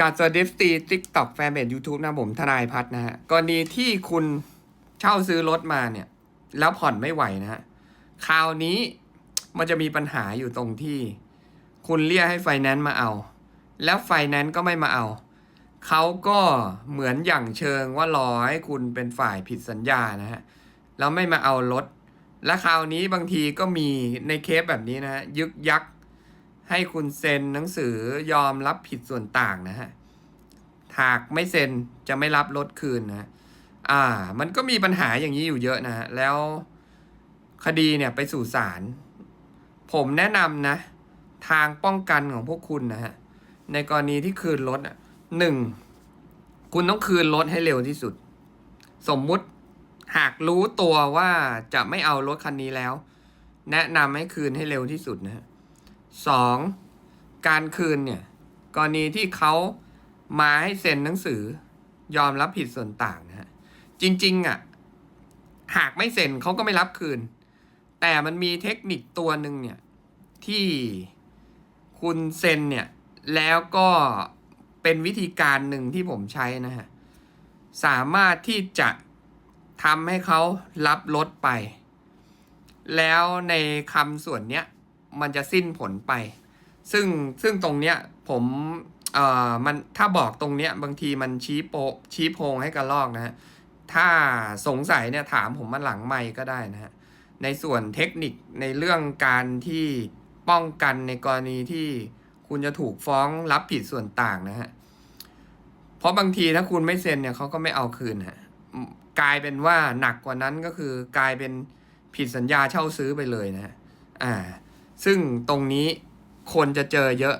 กาสวัสดีฟตีติ๊กต็อกแฟนเพจยูทูบนะผมทนายพัฒน์นะฮะกรณีที่คุณเช่าซื้อรถมาเนี่ย แล้วผ่อนไม่ไหวนะฮะคราวนี้มันจะมีปัญหาอยู่ตรงที่ คุณเรียกให้ไฟแนนซ์มาเอา แล้วไฟแนนซ์ก็ไม่มาเอา เขาก็เหมือนอย่างเชิงว่ารอให้คุณเป็นฝ่ายผิดสัญญานะฮะแล้วไม่มาเอารถ และคราวนี้บางทีก็มีในเคสแบบนี้นะฮะยึกยัก ให้คุณเซ็นหนังสือยอมรับผิดส่วนต่างนะฮะ หากไม่เซ็นจะไม่รับรถคืนนะอ่า มันก็มีปัญหาอย่างนี้อยู่เยอะนะฮะ แล้วคดีเนี่ยไปสู่ศาล ผมแนะนำนะ ทางป้องกันของพวกคุณนะฮะ ในกรณีที่คืนรถอะหนึ่ง คุณต้องคืนรถให้เร็วที่สุด สมมุติหากรู้ตัวว่าจะไม่เอารถคันนี้แล้ว แนะนำให้คืนให้เร็วที่สุดนะฮะ สองการคืนเนี่ยกรณีที่เขามาให้เซ็นหนังสือยอมรับผิดส่วนต่างนะฮะจริง ๆอะหากไม่เซ็นเขาก็ไม่รับคืน แต่มันมีเทคนิคตัวหนึ่งเนี่ยที่คุณเซ็นเนี่ยแล้วก็เป็นวิธีการหนึ่งที่ผมใช้นะฮะสามารถที่จะทำให้เขารับรถไป แล้วในคำส่วนเนี้ย มันจะสิ้นผลไป ซึ่งซึ่งตรงเนี้ยผมเอ่อมันถ้าบอกตรงเนี้ยบางทีมันชี้โปะชี้โพงให้กระลอกนะฮะถ้าสงสัยเนี่ยถามผมมาหลังไม่ก็ได้นะฮะในส่วนเทคนิคในเรื่องการที่ป้องกันในกรณีที่คุณจะถูกฟ้องรับผิดส่วนต่างนะฮะเพราะบางทีถ้าคุณไม่เซ็นเนี่ยเขาก็ไม่เอาคืนฮะกลายเป็นว่าหนักกว่านั้นก็คือกลายเป็นผิดสัญญาเช่าซื้อไปเลยนะฮะอ่า ซึ่งตรงนี้คนจะเจอเยอะ